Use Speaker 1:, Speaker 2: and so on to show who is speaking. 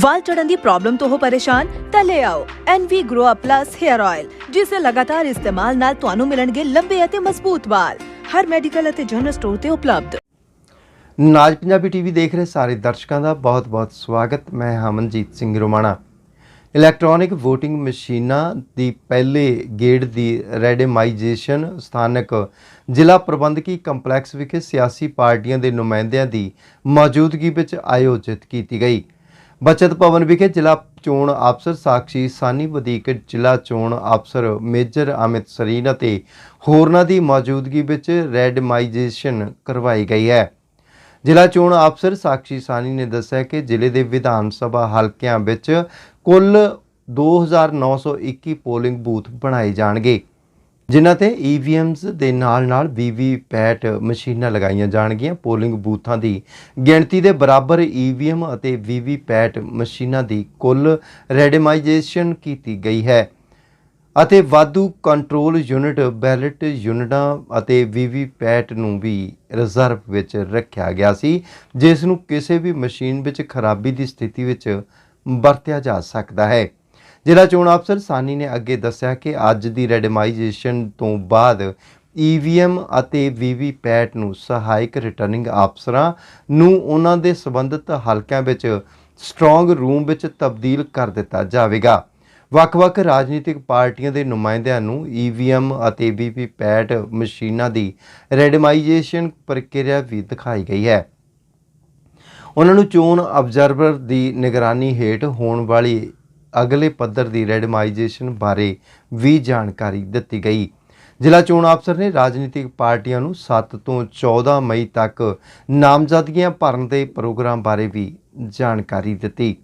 Speaker 1: ਵਾਲ ਝੜਨ ਦੀ problem ਤੋਂ ਹੋ ਪਰੇਸ਼ਾਨ, ਤਾਂ ਲੈ ਆਓ NV Grow Up Plus Hair Oil, ਜਿਸ ਦੇ ਲਗਾਤਾਰ ਇਸਤੇਮਾਲ ਨਾਲ ਤੁਹਾਨੂੰ ਮਿਲਣਗੇ ਲੰਬੇ ਅਤੇ ਮਜ਼ਬੂਤ ਵਾਲ। ਹਰ ਮੈਡੀਕਲ ਅਤੇ ਜਨਰਲ ਸਟੋਰ ਤੇ ਉਪਲਬਧ।
Speaker 2: ਨਾਜ ਪੰਜਾਬੀ ਟੀਵੀ ਦੇਖ ਰਹੇ ਸਾਰੇ ਦਰਸ਼ਕਾਂ ਦਾ ਬਹੁਤ-ਬਹੁਤ ਸਵਾਗਤ। ਮੈਂ ਹਮਨਜੀਤ ਸਿੰਘ ਰੋਮਾਣਾ। ਇਲੈਕਟ੍ਰੋਨਿਕ VOTING ਮਸ਼ੀਨਾਂ ਦੀ ਪਹਿਲੇ ਗੇੜ ਦੀ ਰੈਡੇਮਾਈਜੇਸ਼ਨ ਸਥਾਨਕ ਜ਼ਿਲ੍ਹਾ ਪ੍ਰਬੰਧਕੀ ਕੰਪਲੈਕਸ ਵਿਖੇ ਸਿਆਸੀ ਪਾਰਟੀਆਂ ਦੇ ਨੁਮਾਇੰਦਿਆਂ ਦੀ ਮੌਜੂਦਗੀ ਵਿੱਚ ਆਯੋਜਿਤ ਕੀਤੀ ਗਈ। ਬਚਤ ਭਵਨ ਵਿਖੇ ਜ਼ਿਲ੍ਹਾ ਚੋਣ ਅਫਸਰ ਸਾਕਸ਼ੀ ਸਾਨੀ ਵਧੀਕ, ਜ਼ਿਲ੍ਹਾ ਚੋਣ ਅਫਸਰ ਮੇਜਰ ਅਮਿਤ ਸਰੀਨ ਅਤੇ ਹੋਰਨਾਂ ਦੀ ਮੌਜੂਦਗੀ ਵਿੱਚ ਰੈਡਮਾਈਜੇਸ਼ਨ ਕਰਵਾਈ ਗਈ ਹੈ। ਜ਼ਿਲ੍ਹਾ ਚੋਣ ਅਫਸਰ ਸਾਕਸ਼ੀ ਸਾਨੀ ਨੇ ਦੱਸਿਆ ਕਿ ਜ਼ਿਲ੍ਹੇ ਦੇ ਵਿਧਾਨ ਸਭਾ ਹਲਕਿਆਂ ਵਿੱਚ ਕੁੱਲ 2921 ਪੋਲਿੰਗ ਬੂਥ ਬਣਾਏ ਜਾਣਗੇ। ਜਿਨ੍ਹਾਂ ਤੇ EVMs ਦੇ ਨਾਲ-ਨਾਲ VVPAT ਮਸ਼ੀਨਾਂ ਲਗਾਈਆਂ ਜਾਣਗੀਆਂ। ਪੋਲਿੰਗ ਬੂਥਾਂ ਦੀ ਗਿਣਤੀ ਦੇ ਬਰਾਬਰ EVM ਅਤੇ VVPAT ਮਸ਼ੀਨਾਂ ਦੀ ਕੁੱਲ ਰੈਡਮਾਈਜੇਸ਼ਨ ਕੀਤੀ ਗਈ ਹੈ ਅਤੇ ਵਾਧੂ ਕੰਟਰੋਲ ਯੂਨਿਟ ਬੈਲਟ ਯੂਨਿਟਾਂ ਅਤੇ ਵੀਵੀਪੈਟ ਨੂੰ ਵੀ ਰਿਜ਼ਰਵ ਵਿੱਚ ਰੱਖਿਆ ਗਿਆ ਸੀ, ਜਿਸ ਨੂੰ ਕਿਸੇ ਵੀ ਮਸ਼ੀਨ ਵਿੱਚ ਖਰਾਬੀ ਦੀ ਸਥਿਤੀ ਵਿੱਚ ਵਰਤਿਆ ਜਾ ਸਕਦਾ ਹੈ। ਜ਼ਿਲ੍ਹਾ ਚੋਣ ਅਫਸਰ ਸਾਨੀ ਨੇ ਅੱਗੇ ਦੱਸਿਆ ਕਿ ਅੱਜ ਦੀ ਰੈਡਮਾਈਜੇਸ਼ਨ ਤੋਂ ਬਾਅਦ ਈਵੀਐਮ ਅਤੇ ਵੀਵੀਪੈਟ ਨੂੰ ਸਹਾਇਕ ਰਿਟਰਨਿੰਗ ਅਫਸਰਾਂ ਨੂੰ ਉਹਨਾਂ ਦੇ ਸੰਬੰਧਿਤ ਹਲਕਿਆਂ ਵਿੱਚ ਸਟਰੋਂਗ ਰੂਮ ਵਿੱਚ ਤਬਦੀਲ ਕਰ ਦਿੱਤਾ ਜਾਵੇਗਾ। ਵੱਖ-ਵੱਖ ਰਾਜਨੀਤਿਕ ਪਾਰਟੀਆਂ ਦੇ ਨੁਮਾਇੰਦਿਆਂ ਨੂੰ ਈਵੀਐਮ ਅਤੇ ਵੀਵੀਪੈਟ ਮਸ਼ੀਨਾਂ ਦੀ ਰੈਡਮਾਈਜੇਸ਼ਨ ਪ੍ਰਕਿਰਿਆ ਵੀ ਦਿਖਾਈ ਗਈ ਹੈ। ਉਹਨਾਂ ਨੂੰ ਚੋਣ ਆਬਜ਼ਰਵਰ ਦੀ ਨਿਗਰਾਨੀ ਹੇਠ ਹੋਣ ਵਾਲੀ ਅਗਲੇ ਪੱਧਰ ਦੀ ਰੈਡਮਾਈਜੇਸ਼ਨ ਬਾਰੇ ਵੀ ਜਾਣਕਾਰੀ ਦਿੱਤੀ ਗਈ। ਜ਼ਿਲ੍ਹਾ ਚੋਣ ਅਫਸਰ ਨੇ ਰਾਜਨੀਤਿਕ ਪਾਰਟੀਆਂ ਨੂੰ 7 ਤੋਂ 14 ਮਈ ਤੱਕ ਨਾਮਜ਼ਦਗੀਆਂ ਭਰਨ ਦੇ ਪ੍ਰੋਗਰਾਮ ਬਾਰੇ ਵੀ ਜਾਣਕਾਰੀ ਦਿੱਤੀ।